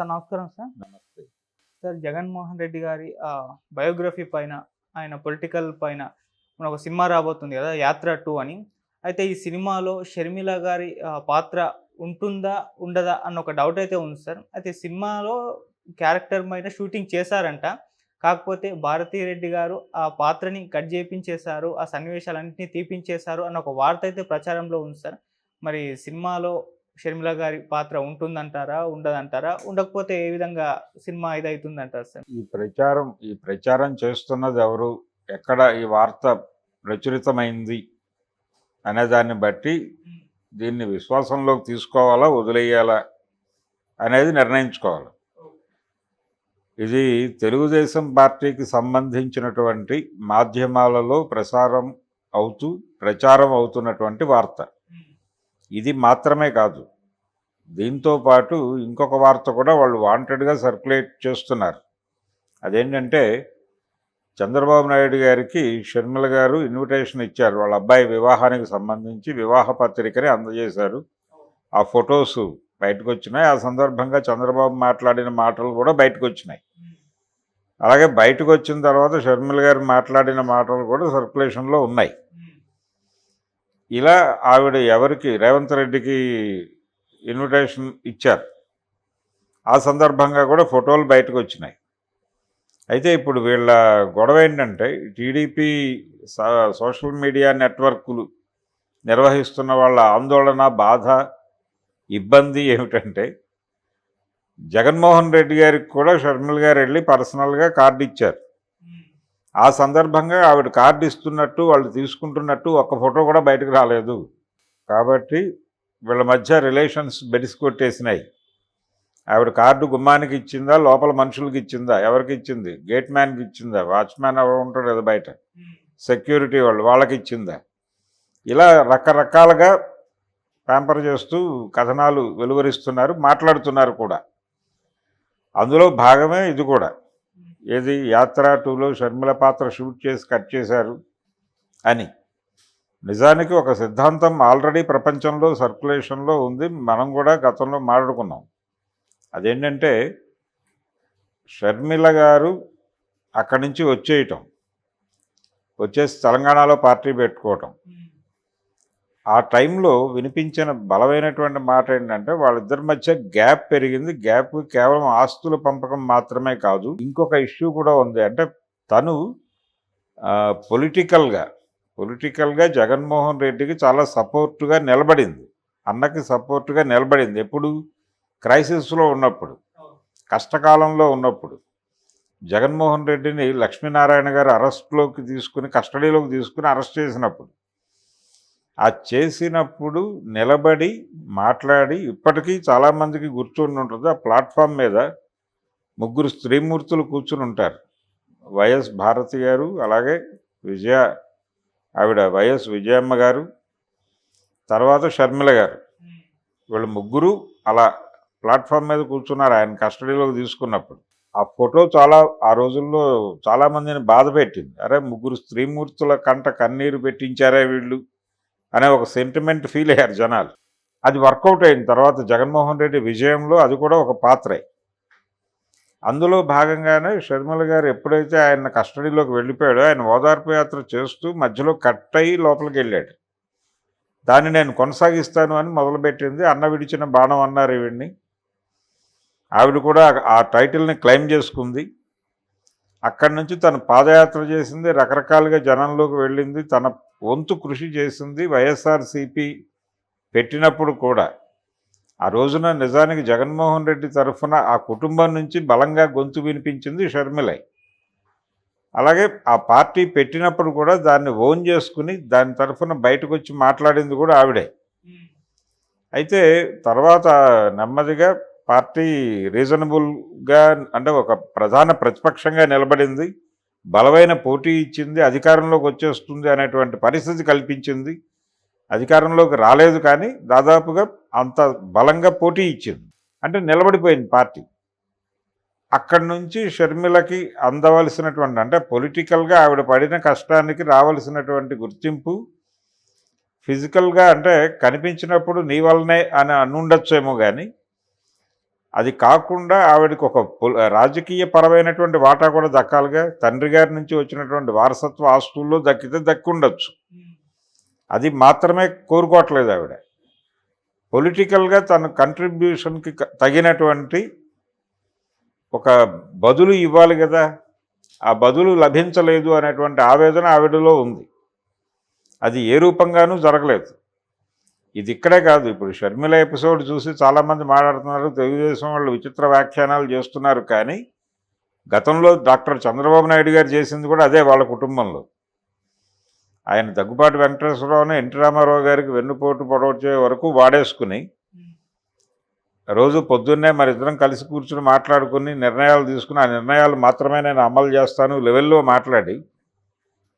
Sir నమస్కారం sir. నమస్తే. Sir Jaganmohan Reddy గారి బయోగ్రఫీ పైన ఆయన పొలిటికల్ పైన మన ఒక సినిమా రాబోతుంది కదా యాత్ర టూ అని. అయితే ఈ సినిమాలో షర్మిల గారి ఆ, పాత్ర ఉంటుందా ఉండదా అన్న ఒక డౌట్ అయితే ఉంది సార్. అయితే సినిమాలో క్యారెక్టర్ పైన షూటింగ్ చేశారంట. కాకపోతే భారతీ రెడ్డి గారు ఆ పాత్రని కట్ చేయించేశారు ఆ సన్నివేశాలన్నింటినీ తీపించేశారు అన్న ఒక వార్త అయితే ప్రచారంలో ఉంది సార్. మరి సినిమాలో షర్మిల గారి పాత్ర ఉంటుందంటారా? ఉండదంటారా? ఉండకపోతే ఏ విధంగా సినిమా ఇదవుతుందంటారు సార్? ఈ ప్రచారం ఈ ప్రచారం చేస్తున్నది ఎవరు? ఎక్కడ ఈ వార్త ప్రచురితమైంది అనే దాన్ని బట్టి దీన్ని విశ్వాసంలోకి తీసుకోవాలా వదిలేయాలా అనేది నిర్ణయించుకోవాలి. ఇది తెలుగుదేశం పార్టీకి సంబంధించినటువంటి మాధ్యమాలలో ప్రసారం అవుతూ ప్రచారం అవుతున్నటువంటి వార్త. ఇది మాత్రమే కాదు. దీంతో పాటు ఇంకొక వార్త కూడా వాళ్ళు వాంటెడ్గా సర్క్యులేట్ చేస్తున్నారు. అదేంటంటే చంద్రబాబు నాయుడు గారికి షర్మిల గారు ఇన్విటేషన్ ఇచ్చారు. వాళ్ళ అబ్బాయి వివాహానికి సంబంధించి వివాహ పత్రికని అందజేశారు. ఆ ఫొటోస్ బయటకు వచ్చినాయి ఆ సందర్భంగా చంద్రబాబు మాట్లాడిన మాటలు కూడా బయటకు వచ్చినాయి అలాగే బయటకు వచ్చిన తర్వాత షర్మిల గారు మాట్లాడిన మాటలు కూడా సర్క్యులేషన్లో ఉన్నాయి. ఇలా ఆవిడ ఎవరికి రేవంత్ రెడ్డికి ఇన్విటేషన్ ఇచ్చారు. ఆ సందర్భంగా కూడా ఫోటోలు బయటకు వచ్చినాయి. అయితే ఇప్పుడు వీళ్ళ గొడవ ఏంటంటే టీడీపీ సోషల్ మీడియా నెట్వర్క్లు నిర్వహిస్తున్న వాళ్ళ ఆందోళన బాధ ఇబ్బంది ఏమిటంటే జగన్మోహన్ రెడ్డి గారికి కూడా షర్మిల్ గారు వెళ్ళి పర్సనల్గా కార్డు ఇచ్చారు. ఆ సందర్భంగా ఆవిడ కార్డు ఇస్తున్నట్టు వాళ్ళు తీసుకుంటున్నట్టు ఒక్క ఫోటో కూడా బయటకు రాలేదు. కాబట్టి వీళ్ళ మధ్య రిలేషన్స్ బెడిసి కొట్టేసినాయి. ఆవిడ కార్డు గుమ్మానికి ఇచ్చిందా లోపల మనుషులకి ఇచ్చిందా ఎవరికి ఇచ్చింది? గేట్ మ్యాన్కి ఇచ్చిందా? వాచ్మ్యాన్ ఎవరు ఉంటాడు కదా బయట? సెక్యూరిటీ వాళ్ళు వాళ్ళకి ఇచ్చిందా? ఇలా రకరకాలుగా ప్యాంపర్ చేస్తూ కథనాలు వెలువరిస్తున్నారు మాట్లాడుతున్నారు కూడా. అందులో భాగమే ఇది కూడా. ఏది యాత్ర టూలో షర్మిల పాత్ర షూట్ చేసి కట్ చేశారు అని. నిజానికి ఒక సిద్ధాంతం ఆల్రెడీ ప్రపంచంలో సర్క్యులేషన్లో ఉంది మనం కూడా గతంలో మాట్లాడుకున్నాం. అదేంటంటే షర్మిల గారు అక్కడి నుంచి వచ్చేయటం వచ్చేసి తెలంగాణలో పార్టీ పెట్టుకోవటం. ఆ టైంలో వినిపించిన బలమైనటువంటి మాట ఏంటంటే వాళ్ళిద్దరి మధ్య గ్యాప్ పెరిగింది. గ్యాప్ కేవలం ఆస్తుల పంపకం మాత్రమే కాదు. ఇంకొక ఇష్యూ కూడా ఉంది. అంటే తను పొలిటికల్గా పొలిటికల్గా జగన్మోహన్ రెడ్డికి చాలా సపోర్టుగా నిలబడింది. అన్నకి సపోర్టుగా నిలబడింది. ఎప్పుడు? క్రైసిస్లో ఉన్నప్పుడు. కష్టకాలంలో ఉన్నప్పుడు. జగన్మోహన్ రెడ్డిని లక్ష్మీనారాయణ గారు అరెస్ట్లోకి తీసుకుని కస్టడీలోకి తీసుకుని అరెస్ట్ చేసినప్పుడు. ఆ చేసినప్పుడు నిలబడి మాట్లాడి ఇప్పటికీ చాలామందికి గుర్తుండి ఉంటుంది. ఆ ప్లాట్ఫామ్ మీద ముగ్గురు స్త్రీమూర్తులు కూర్చుని ఉంటారు. వైఎస్ భారతి గారు అలాగే విజయ ఆవిడ వైఎస్ విజయమ్మ గారు తర్వాత షర్మిల గారు. వీళ్ళు ముగ్గురు అలా ప్లాట్ఫామ్ మీద కూర్చున్నారు ఆయన కస్టడీలోకి తీసుకున్నప్పుడు. ఆ ఫోటో చాలా ఆ రోజుల్లో చాలామందిని బాధ పెట్టింది. అరే ముగ్గురు స్త్రీమూర్తుల కంట కన్నీరు పెట్టించారే వీళ్ళు? అనే ఒక సెంటిమెంట్ ఫీల్ అయ్యారు జనాలు. అది వర్కౌట్ అయిన తర్వాత జగన్మోహన్ రెడ్డి విజయంలో అది కూడా ఒక పాత్రే. అందులో భాగంగానే షర్మిల గారు ఎప్పుడైతే ఆయన కస్టడీలోకి వెళ్ళిపోయాడో ఆయన ఓదార్పు యాత్ర చేస్తూ మధ్యలో కట్ అయ్యి లోపలికి వెళ్ళాడు. దాన్ని నేను కొనసాగిస్తాను అని మొదలుపెట్టింది అన్న విడిచిన బాణం అన్నారు ఈవిడ్ని. ఆవిడ కూడా ఆ టైటిల్ని క్లెయిమ్ చేసుకుంది. అక్కడి నుంచి తను పాదయాత్ర చేసింది రకరకాలుగా జనంలోకి వెళ్ళింది తన వంతు కృషి చేసింది వైఎస్ఆర్సిపి పెట్టినప్పుడు కూడా. ఆ రోజున నిజానికి జగన్మోహన్ రెడ్డి తరఫున ఆ కుటుంబం నుంచి బలంగా గొంతు వినిపించింది షర్మిలై. అలాగే ఆ పార్టీ పెట్టినప్పుడు కూడా దాన్ని ఓన్ చేసుకుని దాని తరఫున బయటకు వచ్చి మాట్లాడింది కూడా ఆవిడే. అయితే తర్వాత నెమ్మదిగా పార్టీ రీజనబుల్గా అంటే ఒక ప్రధాన ప్రతిపక్షంగా నిలబడింది బలమైన పోటీ ఇచ్చింది అధికారంలోకి వచ్చేస్తుంది అనేటువంటి పరిస్థితి కల్పించింది. అధికారంలోకి రాలేదు కానీ దాదాపుగా అంత బలంగా పోటీ ఇచ్చింది. అంటే నిలబడిపోయింది పార్టీ. అక్కడి నుంచి షర్మిలకి అందవలసినటువంటి అంటే పొలిటికల్గా ఆవిడ పడిన కష్టానికి రావలసినటువంటి గుర్తింపు ఫిజికల్గా అంటే కనిపించినప్పుడు నీ వల్లనే అని అనుండొచ్చేమో కానీ అది కాకుండా ఆవిడకి ఒక రాజకీయ పరమైనటువంటి వాటా కూడా దక్కాలిగా. తండ్రి గారి నుంచి వచ్చినటువంటి వారసత్వ ఆస్తుల్లో దక్కితే దక్కుండొచ్చు. అది మాత్రమే కోరుకోవట్లేదు ఆవిడ. పొలిటికల్గా తన కంట్రిబ్యూషన్కి తగినటువంటి ఒక బదులు ఇవ్వాలి కదా. ఆ బదులు లభించలేదు అనేటువంటి ఆవేదన ఆవిడలో ఉంది. అది ఏ రూపంగానూ జరగలేదు. ఇది ఇక్కడే కాదు. ఇప్పుడు షర్మిల ఎపిసోడ్ చూసి చాలామంది మాట్లాడుతున్నారు. తెలుగుదేశం వాళ్ళు విచిత్ర వ్యాఖ్యానాలు చేస్తున్నారు కానీ గతంలో డాక్టర్ చంద్రబాబు నాయుడు గారు చేసింది కూడా అదే వాళ్ళ కుటుంబంలో. ఆయన దగ్గుపాటి వెంకటేశ్వరరావుని ఎన్టీ రామారావు గారికి వెన్నుపోటు పొడవచ్చే వరకు వాడేసుకుని రోజు పొద్దున్నే మరి ఇద్దరం కలిసి కూర్చుని మాట్లాడుకుని నిర్ణయాలు తీసుకుని ఆ నిర్ణయాలు మాత్రమే నేను అమలు చేస్తాను లెవెల్లో మాట్లాడి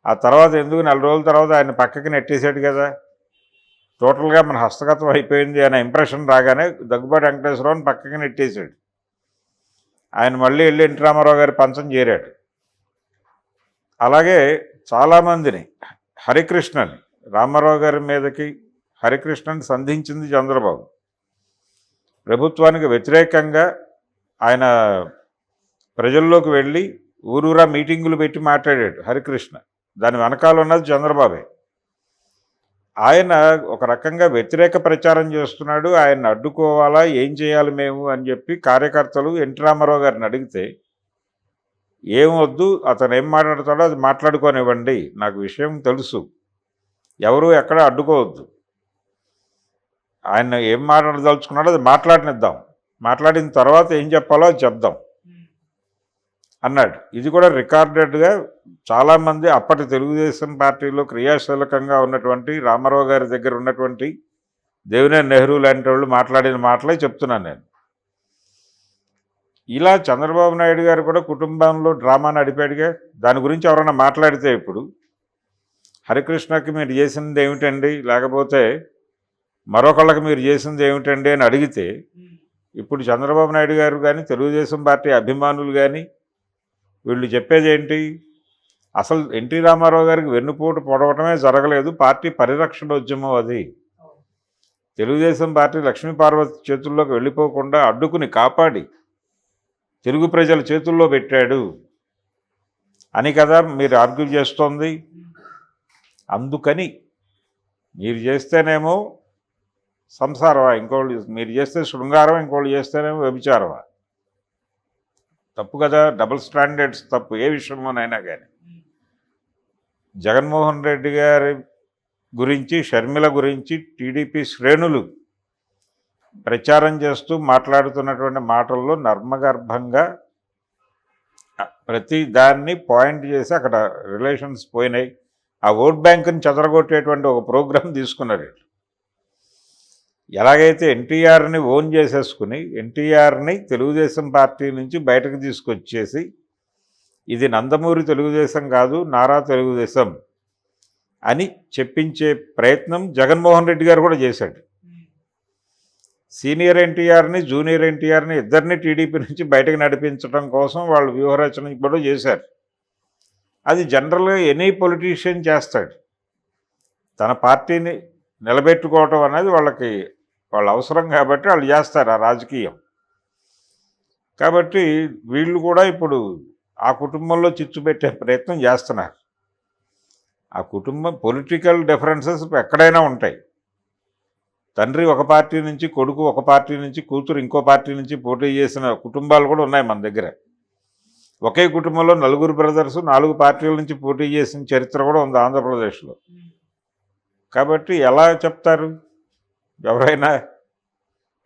ఆ తర్వాత ఎందుకు నెల రోజుల తర్వాత ఆయన పక్కకి నెట్టేశాడు కదా? టోటల్గా మన హస్తగతం అయిపోయింది అనే ఇంప్రెషన్ రాగానే దగ్గుబాటి వెంకటేశ్వరరావుని పక్కకి నెట్టేశాడు. ఆయన మళ్ళీ వెళ్ళి ఎన్టీ రామారావు గారి పంచం చేరాడు. అలాగే చాలామందిని హరికృష్ణని రామారావు గారి మీదకి హరికృష్ణని సంధించింది చంద్రబాబు. ప్రభుత్వానికి వ్యతిరేకంగా ఆయన ప్రజల్లోకి వెళ్ళి ఊరూరా మీటింగులు పెట్టి మాట్లాడాడు హరికృష్ణ. దాని వెనకాల ఉన్నది చంద్రబాబే. ఆయన ఒక రకంగా వ్యతిరేక ప్రచారం చేస్తున్నాడు. ఆయన అడ్డుకోవాలా? ఏం చేయాలి మేము? అని చెప్పి కార్యకర్తలు ఎన్టీ రామారావు గారిని అడిగితే ఏం వద్దు? అతను ఏం మాట్లాడతాడో అది మాట్లాడుకోనివ్వండి. నాకు విషయం తెలుసు. ఎవరు ఎక్కడ అడ్డుకోవద్దు. ఆయన ఏం మాట్లాడదలుచుకున్నాడో అది మాట్లాడనిద్దాం. మాట్లాడిన తర్వాత ఏం చెప్పాలో అది చెప్దాం. అన్నాడు. ఇది కూడా రికార్డెడ్గా చాలామంది అప్పటి తెలుగుదేశం పార్టీలో క్రియాశీలకంగా ఉన్నటువంటి రామారావు గారి దగ్గర ఉన్నటువంటి దేవినేని నెహ్రూ లాంటి వాళ్ళు మాట్లాడిన మాటలే చెప్తున్నాను నేను. ఇలా చంద్రబాబు నాయుడు గారు కూడా కుటుంబంలో డ్రామా నడిపాడుగా దాని గురించి ఎవరైనా మాట్లాడితే ఇప్పుడు? హరికృష్ణకి మీరు చేసింది ఏమిటండి? లేకపోతే మరొకళ్ళకి మీరు చేసింది ఏమిటండి అని అడిగితే ఇప్పుడు చంద్రబాబు నాయుడు గారు కానీ తెలుగుదేశం పార్టీ అభిమానులు కానీ వీళ్ళు చెప్పేది ఏంటి అసలు ఎన్టీ రామారావు గారికి వెన్నుపోటు పొడవటమే జరగలేదు. పార్టీ పరిరక్షణ ఉద్యమం అది. తెలుగుదేశం పార్టీ లక్ష్మీ పార్వతి చేతుల్లోకి వెళ్ళిపోకుండా అడ్డుకుని కాపాడి తెలుగు ప్రజల చేతుల్లో పెట్టాడు. అని కదా మీరు ఆర్గ్యూ చేస్తోంది. అందుకని మీరు చేస్తేనేమో సంసారమా ఇంకోళ్ళు మీరు చేస్తే శృంగారం ఇంకోళ్ళు చేస్తేనేమో వ్యభిచారమా? తప్పు కదా డబుల్ స్టాండర్డ్స్ తప్పు ఏ విషయంలోనైనా కానీ. జగన్మోహన్ రెడ్డి గారి గురించి షర్మిల గురించి టీడీపీ శ్రేణులు ప్రచారం చేస్తూ మాట్లాడుతున్నటువంటి మాటల్లో నర్మగర్భంగా ప్రతి దాన్ని పాయింట్ చేసి అక్కడ రిలేషన్స్ పోయినాయి. ఆ ఓట్ బ్యాంకుని చెదరగొట్టేటువంటి ఒక ప్రోగ్రాం తీసుకున్నారు ఎలాగైతే ఎన్టీఆర్ని ఓన్ చేసేసుకుని ఎన్టీఆర్ని తెలుగుదేశం పార్టీ నుంచి బయటకు తీసుకొచ్చేసి ఇది నందమూరి తెలుగుదేశం కాదు నారా తెలుగుదేశం అని చెప్పించే ప్రయత్నం జగన్మోహన్ రెడ్డి గారు కూడా చేశాడు. సీనియర్ ఎన్టీఆర్ని జూనియర్ ఎన్టీఆర్ని ఇద్దరిని టీడీపీ నుంచి బయటకు నడిపించడం కోసం వాళ్ళు వ్యూహరచన కూడా చేశారు. అది జనరల్గా ఎనీ పొలిటీషియన్ చేస్తాడు. తన పార్టీని నిలబెట్టుకోవటం అనేది వాళ్ళకి వాళ్ళ అవసరం కాబట్టి వాళ్ళు చేస్తారు ఆ రాజకీయం. కాబట్టి వీళ్ళు కూడా ఇప్పుడు ఆ కుటుంబంలో చిచ్చు పెట్టే ప్రయత్నం చేస్తున్నారు. ఆ కుటుంబం పొలిటికల్ డిఫరెన్సెస్ ఎక్కడైనా ఉంటాయి. తండ్రి ఒక పార్టీ నుంచి కొడుకు ఒక పార్టీ నుంచి కూతురు ఇంకో పార్టీ నుంచి పోటీ చేసిన కుటుంబాలు కూడా ఉన్నాయి మన దగ్గర. ఒకే కుటుంబంలో నలుగురు బ్రదర్స్ నాలుగు పార్టీల నుంచి పోటీ చేసిన చరిత్ర కూడా ఉంది ఆంధ్రప్రదేశ్లో. కాబట్టి ఎలా చెప్తారు? ఎవరైనా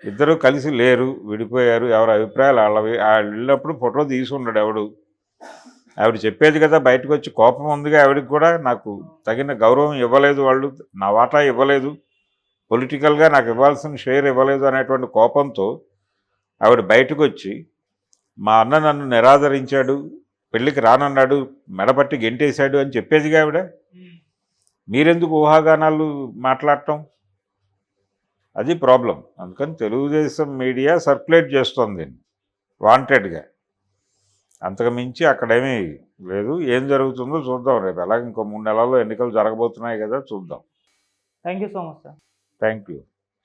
ఇద్దరు కలిసి లేరు విడిపోయారు ఎవరి అభిప్రాయాలు వాళ్ళవి వాళ్ళు వెళ్ళినప్పుడు ఫోటో తీసి ఉన్నాడు ఎవడు? ఆవిడ చెప్పేది కదా బయటకు వచ్చి కోపం ఉందిగా ఆవిడకి కూడా నాకు తగిన గౌరవం ఇవ్వలేదు వాళ్ళు నా వాటా ఇవ్వలేదు. పొలిటికల్గా నాకు ఇవ్వాల్సిన షేర్ ఇవ్వలేదు అనేటువంటి కోపంతో ఆవిడ బయటకు వచ్చి మా అన్న నన్ను నిరాదరించాడు పెళ్ళికి రానన్నాడు మెడపట్టి గెంటేశాడు అని చెప్పేదిగా ఆవిడ. మీరెందుకు ఊహాగానాలు మాట్లాడటం? అది ప్రాబ్లం. అందుకని తెలుగుదేశం మీడియా సర్క్యులేట్ చేస్తోంది వాంటెడ్గా. అంతకు మించి అక్కడేమీ లేదు. ఏం జరుగుతుందో చూద్దాం రేపు. ఎలాగ ఇంకో మూడు నెలల్లో ఎన్నికలు జరగబోతున్నాయి కదా చూద్దాం. Thank you so much sir thank you